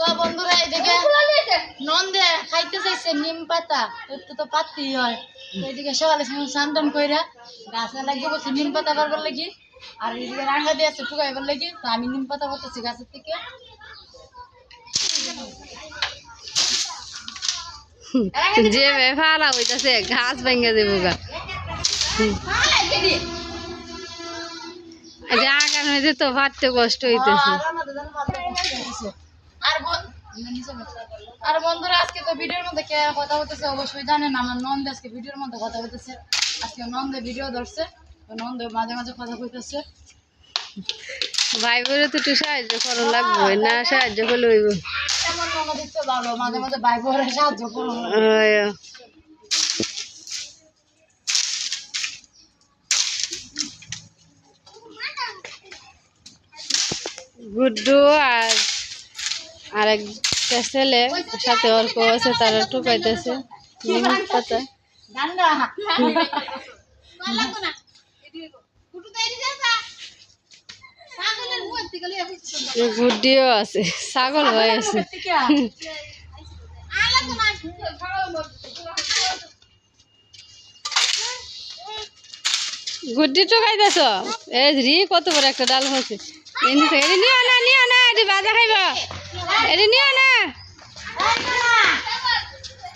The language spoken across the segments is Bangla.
তো বন্ধুরা এদিকে নন্দে খাইতে চাইছে নিম পাতা একটু তো পাতি হয়। তো এদিকে সকালে সান্তান কইরা গাছে লাগিয়ে বসে নিম পাতা পারবার লাগি। আর এদিকে রাঙ্গা দিয়ে আছে টুকাইবার লাগি। তো আমি নিম পাতা করতেছি গাছের থেকে। যে বেফালা হইতাছে ঘাস ভেঙে দেবো গা। যে আগার তো ভাবতে কষ্ট হইতেছে। আর। আর বন্ধুরা আজকে তো ভিডিওর মধ্যে কে কথা বলতেছে অবশ্যই জানেন আমার নন্দ আজকে ভিডিওর মধ্যে কথা বলতেছে। আজকে নন্দে ভিডিও ধরছে তো নন্দ মাঝে মাঝে কথা কইতেছে ভাই তো একটু সাহায্য করা লাগবে না সাহায্য করলে হইব। এমন মনে দিচ্ছে ভালো মাঝে মাঝে ভাই সাহায্য ওই, গুড্ডু আর আরেকটা ছেলে সাথে অল্প আছে, তারা টুকাইতেছে পাতা। গুড্ডিও আছে, ছাগল হয়ে আছে। গুড্ডি টুকাইতেছ এ রি, কত বড় একটা ডাল হচ্ছে এমনি এটি নিও না নিও না এটি বাজা খাইব। এটি নিও না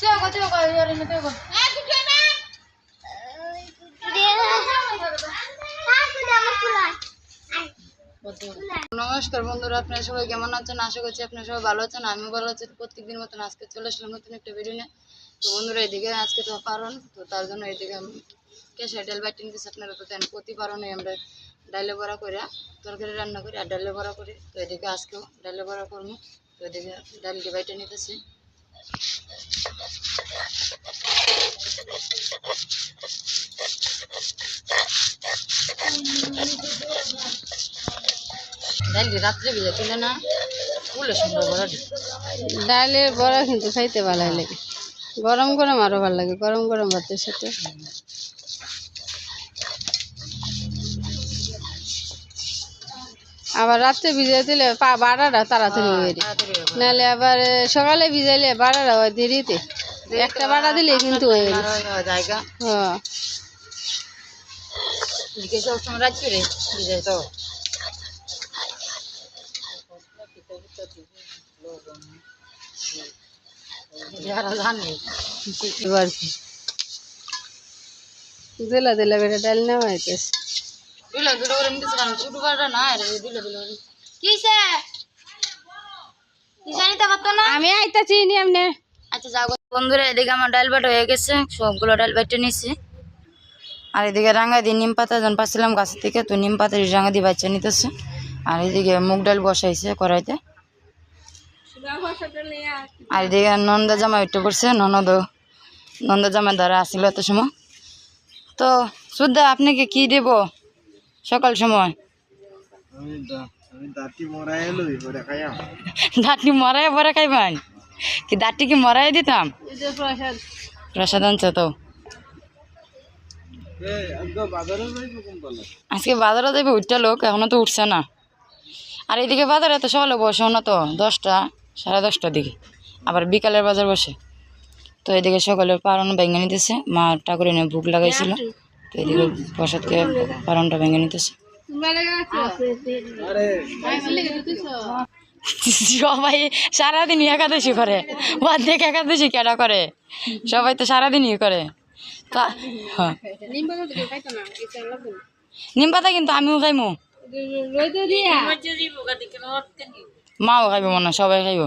চলো চলো ইয়ারে নিতে গো নমস্কার বন্ধুরা আপনারা সবাই কেমন আছেন? আশা করছি আপনারা সবাই ভালো আছেন। আমিও ভালো আছি। প্রত্যেকদিন মতন আজকে চলে আসলাম নতুন একটা ভিডিও নিয়ে। তো বন্ধুরা এদিকে আজকে তো পারন তো তার জন্য এদিকে আমি কেসে ডাল বাইটে নিতেছি আপনারা তো প্রতি পারনে আমরা ডালে বড়া করে, তরকারি রান্না করি আর ডালে বড়া করি। তো এদিকে আজকেও ডালে বড়া করব। তো এদিকে ডালকে বাইটে নিতেছি। সুন্দর বড়াটি ডালের বড়া কিন্তু খাইতে ভালো লাগে। গরম গরম আরও ভালো লাগে, গরম গরম ভাতের সাথে। আবার রাত্রে ভিজিয়ে দিলে পা বাড়াটা তাড়াতাড়ি হয়ে হয়ে। নাহলে আবার সকালে ভিজাইলে বাড়াটা হয় দেরিতে। একটা বাড়া দিলে কিন্তু হয়ে হ্যাঁ। দিলা দিলা বেটা ডাল নেওয়া হইতেছে। দুলো দুলো করে নিতেছে কারণ ছোট বাড়া না রে দুলো দুলো করে কিসে জানিতে পারতো না আমি আইতাছি নি এমনি আচ্ছা যাও গো। বন্ধুরা এদিকে আমার ডাল বাটা হয়ে গেছে সবগুলো ডাল বাটে নিছি আর এদিকে রাঙা দিয়ে নিম পাতা যখন পাচ্ছিলাম গাছের থেকে তো নিম পাতা রাঙা দিয়ে বাচ্চা নিতেছে আর এদিকে মুগ ডাল বসাইছে কড়াইতে আর এদিকে নন্দা জামা একটু করছে ননদ নন্দা জামা ধরা আসছিল এত সময় তো সুদ্ধা আপনাকে কি দেব সকাল সময়। দাঁতটি মরাই পরে খাইবেন কি দাঁতটি কি মরাই দিতাম? প্রসাদ। আনছে তো? আজকে বাজারে যাবে উঠতে লোক এখনও তো উঠছে না। আর এদিকে বাজারে তো সকালে বসে না তো দশটা সাড়ে দশটার দিকে। আবার বিকালের বাজার বসে। তো এদিকে সকালে পারন ভেঙে নিতেছে মা ঠাকুর এনে ভুক লাগাইছিল। তো এদিকে প্রসাদকে পারনটা ভেঙে নিতেছে। সবাই সারাদিন একাদশী করে। অর্ধেক একাদশী কেডা করে? সবাই তো সারাদিন ইয়ে করে হ্যাঁ। নিম পাতা কিন্তু আমিও খাইমু। মাও খাইব মনে হয়, সবাই খাইব।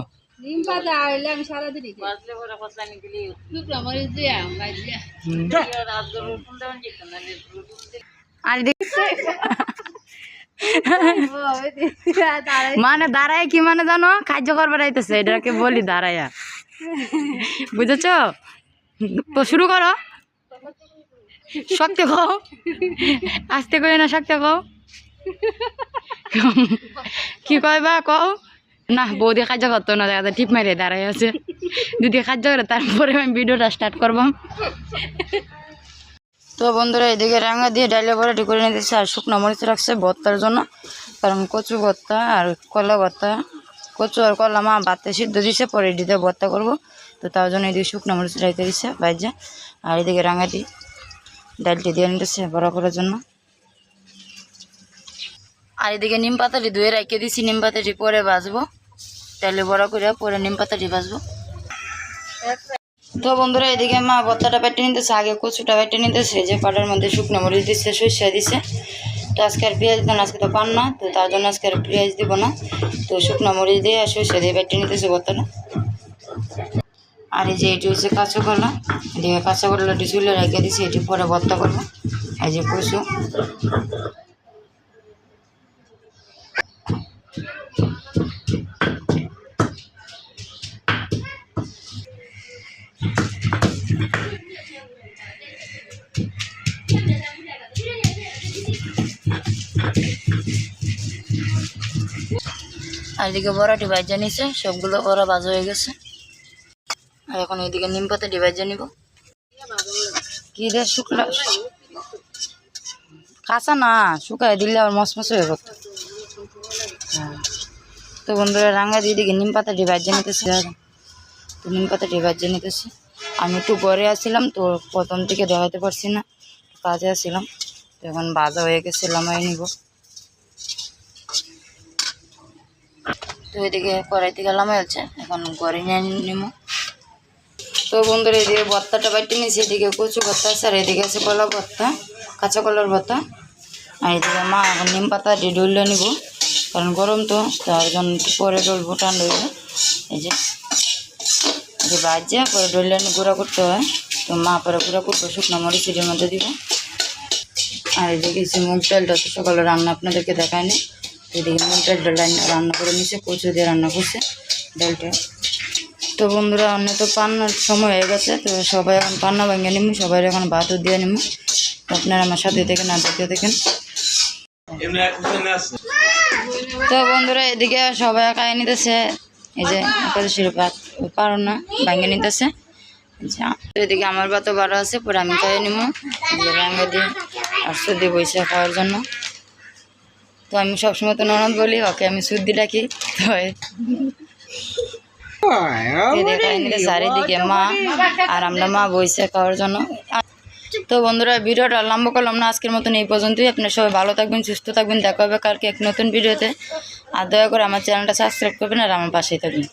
আর মানে দাঁড়ায় কি মানে জানো? কার্য করবার আইতেছে এটাকে বলি দাঁড়ায়া। বুঝেছ? তো শুরু করো। শক্তি খাও আস্তে করে না শক্তি খাও কি কয় বা কও। না, বৌদি কাজ করতো না, দেখা টিপ মারিয়ে দাঁড়াই আছে। যদি কাজ করে তারপরে আমি ভিডিওটা স্টার্ট করব। তো বন্ধুরা, এদিকে রাঙা দিয়ে ডাইলে বড়াটি করে নিতেছে আর শুকনো মরিচ রাখছে ভর্তার জন্য। কারণ কচু ভর্তা আর কলা ভর্তা, কচু আর কলা মা ভাতে সিদ্ধ দিছে পরে এদিকে ভর্তা করব। তো তার জন্য এদিকে শুকনো মরিচ রাইতে দিছে বাইজা। আর এদিকে রাঙাটি ডালটি দিয়ে নিতেছে বড়া করার জন্য। আর এদিকে নিম পাতাটি ধুয়ে রেখে দিছি নিম পাতাটি পরে বাজবো তাহলে বড়া করে পরে নিম পাতাটি বাজবো তো বন্ধুরা, এদিকে মা ভর্তাটা পেটে নিতেছে, আগে কচুটা পেটে নিতেছে, যে পাটার মধ্যে শুকনো মরিচ দিচ্ছে সর্ষে দিছে। তো আজকে আর পেঁয়াজ দেন, আজকে তো পান না, তো তার জন্য আজকে আর পেঁয়াজ দিব না। তো শুকনো মরিচ দিয়ে আর সর্ষে দিয়ে পেটে নিতেছে ভর্তাটা। আর এই যে এটি হচ্ছে কাঁচা কলা এদিকে কাঁচা কলাটি চুলে রেখে দিছি, এটি পরে ভর্তা করব। এই যে কচু। আর এদিকে বড়াটি ভাজা নিছে, সবগুলো বড়া ভাজা হয়ে গেছে। আর এখন এদিকে নিম পাতা ডিভাইজে নিব। কি রে কাঁচা না, শুকায় দিলে আবার মসমস হয়ে গেল। তো বন্ধুরা, রাঙা দিয়ে দিকে নিম পাতা ডিভাইজে নিতেছি তো নিম পাতা ডিভাইজে নিতেছি। আমি একটু ঘরে আসছিলাম, তো প্রথম থেকে দেখাতে পারছি না, কাজে আসছিলাম। তো এখন বাজা হয়ে গেছে, লামাই নিব। তো এদিকে কড়াই থেকে লামাই হচ্ছে, এখন ঘরে নিয়ে নিব তো বন্ধুরা, এদিকে ভর্তাটা বাটি নিয়েছি, এদিকে কচু ভর্তা আছে, আর এদিকে আছে কলা ভর্তা, কাঁচা কলার ভর্তা। আর এদিকে মা এখন নিম পাতা ডললে নিব, কারণ গরম তো তার জন্য পরে ডলবো ঠান্ডা হইলে এই যে এই যে বাজে পরে ডললে গুঁড়া করতে হয়। তো মা পরে গুঁড়া করব, শুকনো মরিচ এর মধ্যে দিব। আর এদিকে সে মুগ ডালটা সকালে রান্না আপনাদেরকে দেখায়নি। এদিকে মুগ ডালটা রান্না- করে নিছে কচু দিয়ে রান্না করছে ডালটা। তো বন্ধুরা অন্য তো পান্নার সময় হয়ে গেছে তো সবাই এখন পান্না ভেঙে নিমু সবাই এখন ভাতও দিয়ে তো আপনারা আমার সাথে দেখেন আর দেখতে দেখেন। তো বন্ধুরা এদিকে সবাই খাই নিতেছে এই যে একাদশীর ভাত পারো না ভেঙে নিতেছে। আচ্ছা, এদিকে আমার ভাতও বারো আছে পরে আমি খাই নিমু। রাঙা দিয়ে আর সর্দি বইসা খাওয়ার জন্য। তো আমি সবসময় তো ননদ বলি ওকে আমি সুদ্ধি ডাকি তো চারিদিকে মা আর আমরা মা বইছে খাওয়ার জন্য। তো বন্ধুরা ভিডিওটা লম্বা করলাম না আজকের মতন এই পর্যন্তই। আপনার সবাই ভালো থাকবেন সুস্থ থাকবেন দেখা হবে কালকে এক নতুন ভিডিওতে। আর দয়া করে আমার চ্যানেলটা সাবস্ক্রাইব করবেন আর আমার পাশেই থাকবেন।